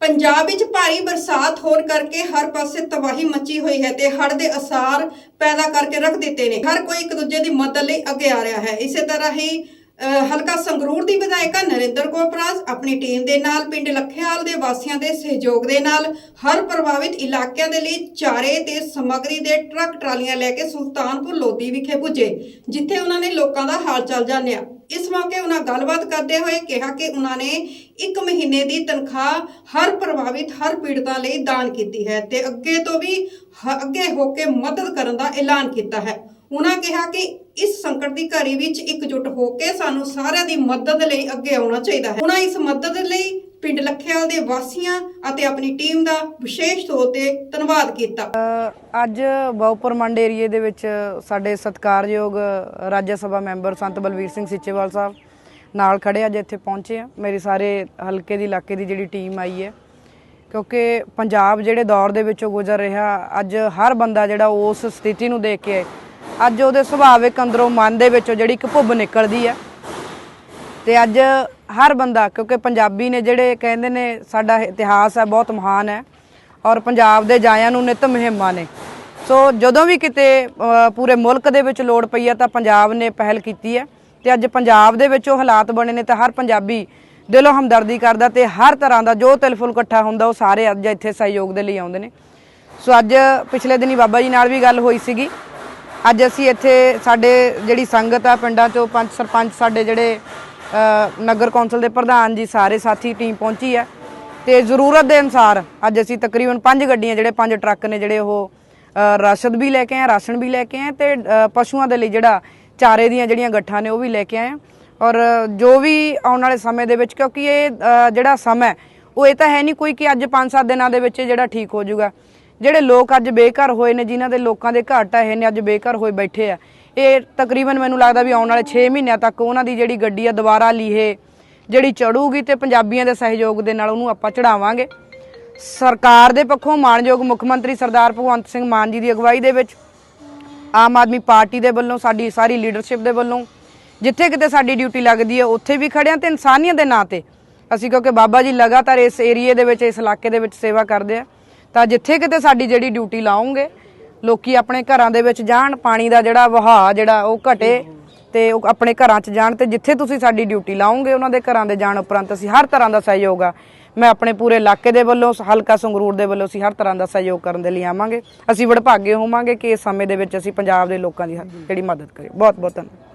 ਪੰਜਾਬ ਵਿੱਚ ਭਾਰੀ ਬਰਸਾਤ ਹੋਣ ਕਰਕੇ ਹਰ ਪਾਸੇ ਤਬਾਹੀ ਮੱਚੀ ਹੋਈ ਹੈ ਤੇ ਹੜ੍ਹ ਦੇ ਅਸਾਰ ਪੈਦਾ ਕਰਕੇ ਰੱਖ ਦਿੱਤੇ ਨੇ। ਹਰ ਕੋਈ ਇੱਕ ਦੂਜੇ ਦੀ ਮਦਦ ਲਈ ਅੱਗੇ ਆ ਰਿਹਾ ਹੈ। ਇਸੇ ਤਰ੍ਹਾਂ ਹੀ ਹਲਕਾ ਸੰਗਰੂਰ ਦੀ ਵਿਧਾਇਕਾ ਨਰਿੰਦਰ ਕੌਰ ਪਰਾਸ ਆਪਣੀ ਟੀਮ ਦੇ ਨਾਲ, ਪਿੰਡ ਲੱਖੇਵਾਲ ਦੇ ਵਾਸੀਆਂ ਦੇ ਸਹਿਯੋਗ ਦੇ ਨਾਲ, ਹਰ ਪ੍ਰਭਾਵਿਤ ਇਲਾਕਿਆਂ ਦੇ ਲਈ ਚਾਰੇ ਤੇ ਸਮੱਗਰੀ ਦੇ ਟਰੱਕ ਟਰਾਲੀਆਂ ਲੈ ਕੇ ਸੁਲਤਾਨਪੁਰ ਲੋਧੀ ਵਿਖੇ ਪੁੱਜੇ, ਜਿੱਥੇ ਉਹਨਾਂ ਨੇ ਲੋਕਾਂ ਦਾ ਹਾਲ ਚਾਲ ਜਾਣਿਆ। ਇਸ ਮੌਕੇ ਉਹਨਾਂ ਗੱਲਬਾਤ ਕਰਦੇ ਹੋਏ ਕਿਹਾ ਕਿ ਉਹਨਾਂ ਨੇ 1 ਮਹੀਨੇ ਦੀ ਤਨਖਾਹ ਹਰ ਪ੍ਰਭਾਵਿਤ ਹਰ ਪੀੜਤਾਂ ਲਈ ਦਾਨ ਕੀਤੀ ਹੈ ਤੇ ਅੱਗੇ ਤੋਂ ਵੀ ਅੱਗੇ ਹੋ ਕੇ ਮਦਦ ਕਰਨ ਦਾ ਐਲਾਨ ਕੀਤਾ ਹੈ। ਉਹਨਾਂ ਕਿਹਾ ਕਿ ਇਸ ਸੰਕਟ ਦੀ ਘੜੀ ਵਿੱਚ ਇਕਜੁੱਟ ਹੋ ਕੇ ਸਾਨੂੰ ਸਾਰਿਆਂ ਦੀ ਮਦਦ ਲਈ ਅੱਗੇ ਆਉਣਾ ਚਾਹੀਦਾ ਹੈ। ਉਹਨਾਂ ਇਸ ਮਦਦ ਲਈ ਪਿੰਡ ਲੱਖੇਵਾਲ ਦੇ ਵਾਸੀਆਂ ਅਤੇ ਆਪਣੀ ਟੀਮ ਦਾ ਵਿਸ਼ੇਸ਼ ਤੌਰ ਤੇ ਧੰਨਵਾਦ ਕੀਤਾ। ਅੱਜ ਬਹੁਪੁਰ ਮੰਡ ਏਰੀਏ ਦੇ ਵਿੱਚ ਸਾਡੇ ਸਤਿਕਾਰਯੋਗ ਰਾਜ ਸਭਾ ਮੈਂਬਰ ਸੰਤ ਬਲਵੀਰ ਸਿੰਘ ਸਿੱਚੇਵਾਲ ਸਾਹਿਬ ਨਾਲ ਖੜੇ ਅੱਜ ਇੱਥੇ ਪਹੁੰਚੇ ਆ। ਮੇਰੀ ਸਾਰੇ ਹਲਕੇ ਦੀ, ਇਲਾਕੇ ਦੀ ਜਿਹੜੀ ਟੀਮ ਆਈ ਹੈ, ਕਿਉਂਕਿ ਪੰਜਾਬ ਜਿਹੜੇ ਦੌਰ ਦੇ ਵਿੱਚੋਂ ਗੁਜ਼ਰ ਰਿਹਾ, ਅੱਜ ਹਰ ਬੰਦਾ ਜਿਹੜਾ ਉਸ ਸਥਿਤੀ ਨੂੰ ਦੇਖ ਕੇ ਅੱਜ ਉਹਦੇ ਸੁਭਾਵਿਕ ਅੰਦਰੋਂ ਮਨ ਦੇ ਵਿੱਚੋਂ ਜਿਹੜੀ ਇੱਕ ਭੁੱਬ ਨਿਕਲਦੀ ਹੈ ਤੇ ਅੱਜ ਹਰ ਬੰਦਾ, ਕਿਉਂਕਿ ਪੰਜਾਬੀ ਨੇ ਜਿਹੜੇ ਕਹਿੰਦੇ ਨੇ, ਸਾਡਾ ਇਤਿਹਾਸ ਹੈ ਬਹੁਤ ਮਹਾਨ ਹੈ। ਔਰ ਪੰਜਾਬ ਦੇ ਜਾਇਆਂ ਨੂੰ ਨਿਤ ਮੁਹਿੰਮਾਂ ਨੇ। ਸੋ ਜਦੋਂ ਵੀ ਕਿਤੇ ਪੂਰੇ ਮੁਲਕ ਦੇ ਵਿੱਚ ਲੋੜ ਪਈ ਹੈ ਤਾਂ ਪੰਜਾਬ ਨੇ ਪਹਿਲ ਕੀਤੀ ਹੈ ਤੇ ਅੱਜ ਪੰਜਾਬ ਦੇ ਵਿੱਚ ਉਹ ਹਾਲਾਤ ਬਣੇ ਨੇ ਤਾਂ ਹਰ ਪੰਜਾਬੀ ਦਿਲੋਂ ਹਮਦਰਦੀ ਕਰਦਾ ਤੇ ਹਰ ਤਰ੍ਹਾਂ ਦਾ ਜੋ ਤਿਲਫੁਲ ਇਕੱਠਾ ਹੁੰਦਾ, ਉਹ ਸਾਰੇ ਅੱਜ ਇੱਥੇ ਸਹਿਯੋਗ ਦੇ ਲਈ ਆਉਂਦੇ ਨੇ। ਸੋ ਅੱਜ ਪਿਛਲੇ ਦਿਨੀ ਬਾਬਾ ਜੀ ਨਾਲ ਵੀ ਗੱਲ ਹੋਈ ਸੀਗੀ। ਅੱਜ ਅਸੀਂ ਇੱਥੇ ਸਾਡੇ ਜਿਹੜੀ ਸੰਗਤ ਆ ਪਿੰਡਾਂ ਚੋਂ ਪੰਜ ਸਰਪੰਚ ਸਾਡੇ ਜਿਹੜੇ ਨਗਰ ਕੌਂਸਲ ਦੇ ਪ੍ਰਧਾਨ ਜੀ ਸਾਰੇ ਸਾਥੀ ਟੀਮ ਪਹੁੰਚੀ ਆ। ਤੇ ਜ਼ਰੂਰਤ ਦੇ ਅਨਸਾਰ ਅੱਜ ਅਸੀਂ ਤਕਰੀਬਨ ਪੰਜ ਗੱਡੀਆਂ, ਜਿਹੜੇ ਪੰਜ ਟਰੱਕ ਨੇ ਜਿਹੜੇ ਉਹ ਰਾਸ਼ਦ ਵੀ ਲੈ ਕੇ ਆਏ, ਰਾਸ਼ਨ ਵੀ ਲੈ ਕੇ ਆਏ ਤੇ ਪਸ਼ੂਆਂ ਦੇ ਲਈ ਜਿਹੜਾ ਚਾਰੇ ਦੀਆਂ ਜਿਹੜੀਆਂ ਗੱਠਾਂ ਨੇ ਉਹ ਵੀ ਲੈ ਕੇ ਆਏ ਆ। ਔਰ ਜੋ ਵੀ ਆਉਣ ਵਾਲੇ ਸਮੇਂ ਦੇ ਵਿੱਚ ਕਿਉਂਕਿ ਇਹ ਜਿਹੜਾ ਸਮਾਂ ਉਹ ਇਹ ਤਾਂ ਹੈ ਨਹੀਂ ਕੋਈ ਕਿ ਅੱਜ 5-7 ਦਿਨਾਂ ਦੇ ਵਿੱਚ ਇਹ ਜਿਹੜਾ ਠੀਕ ਹੋ ਜਾਊਗਾ। ਜਿਹੜੇ ਲੋਕ ਅੱਜ ਬੇਘਰ ਹੋਏ ਨੇ, ਜਿਨ੍ਹਾਂ ਦੇ ਲੋਕਾਂ ਦੇ ਘਰ ਢਹਿ ਨੇ, ਅੱਜ ਬੇਘਰ ਹੋਏ ਬੈਠੇ ਆ। ਇਹ ਤਕਰੀਬਨ ਮੈਨੂੰ ਲੱਗਦਾ ਵੀ ਆਉਣ ਵਾਲੇ 6 ਮਹੀਨਿਆਂ ਤੱਕ ਉਹਨਾਂ ਦੀ ਜਿਹੜੀ ਗੱਡੀ ਆ, ਦੁਬਾਰਾ ਲੀਹੇ, ਜਿਹੜੀ ਚੜੂਗੀ ਤੇ ਪੰਜਾਬੀਆਂ ਦੇ ਸਹਿਯੋਗ ਦੇ ਨਾਲ ਉਹਨੂੰ ਆਪਾਂ ਚੜਾਵਾਂਗੇ। ਸਰਕਾਰ ਦੇ ਪੱਖੋਂ ਮਾਨਯੋਗ ਮੁੱਖ ਮੰਤਰੀ ਸਰਦਾਰ ਭਗਵੰਤ ਸਿੰਘ ਮਾਨ ਜੀ ਦੀ ਅਗਵਾਈ ਦੇ ਵਿੱਚ ਆਮ ਆਦਮੀ ਪਾਰਟੀ ਦੇ ਵੱਲੋਂ, ਸਾਡੀ ਸਾਰੀ ਲੀਡਰਸ਼ਿਪ ਦੇ ਵੱਲੋਂ, ਜਿੱਥੇ ਕਿਤੇ ਸਾਡੀ ਡਿਊਟੀ ਲੱਗਦੀ ਹੈ, ਉੱਥੇ ਵੀ ਖੜਿਆਂ ਤੇ ਇਨਸਾਨੀਅਤ ਦੇ ਨਾਂ ਤੇ। ਅਸੀਂ ਕਿਉਂਕਿ ਬਾਬਾ ਜੀ ਲਗਾਤਾਰ ਇਸ ਏਰੀਏ ਦੇ ਵਿੱਚ, ਇਸ ਇਲਾਕੇ ਦੇ ਵਿੱਚ ਸੇਵਾ ਕਰਦੇ ਆ। ਤਾਂ ਜਿੱਥੇ ਕਿਤੇ ਸਾਡੀ ਜਿਹੜੀ ਡਿਊਟੀ ਲਾਉਂਗੇ, ਲੋਕੀ ਆਪਣੇ ਘਰਾਂ ਦੇ ਵਿੱਚ ਜਾਣ, ਪਾਣੀ ਦਾ ਜਿਹੜਾ ਵਹਾਅ, ਜਿਹੜਾ ਉਹ ਘਟੇ ਤੇ ਉਹ ਆਪਣੇ ਘਰਾਂ 'ਚ ਜਾਣ ਤੇ ਜਿੱਥੇ ਤੁਸੀਂ ਸਾਡੀ ਡਿਊਟੀ ਲਾਉਂਗੇ, ਉਹਨਾਂ ਦੇ ਘਰਾਂ ਦੇ ਜਾਣ ਉਪਰੰਤ ਅਸੀਂ ਹਰ ਤਰ੍ਹਾਂ ਦਾ ਸਹਿਯੋਗ ਆ। ਮੈਂ ਆਪਣੇ ਪੂਰੇ ਇਲਾਕੇ ਦੇ ਵੱਲੋਂ, ਹਲਕਾ ਸੰਗਰੂਰ ਦੇ ਵੱਲੋਂ ਅਸੀਂ ਹਰ ਤਰ੍ਹਾਂ ਦਾ ਸਹਿਯੋਗ ਕਰਨ ਦੇ ਲਈ ਆਵਾਂਗੇ। ਅਸੀਂ ਵਡਭਾਗੇ ਹੋਵਾਂਗੇ ਕਿ ਇਸ ਸਮੇਂ ਦੇ ਵਿੱਚ ਅਸੀਂ ਪੰਜਾਬ ਦੇ ਲੋਕਾਂ ਦੀ ਜਿਹੜੀ ਮਦਦ ਕਰੀਏ। ਬਹੁਤ ਬਹੁਤ ਧੰਨਵਾਦ।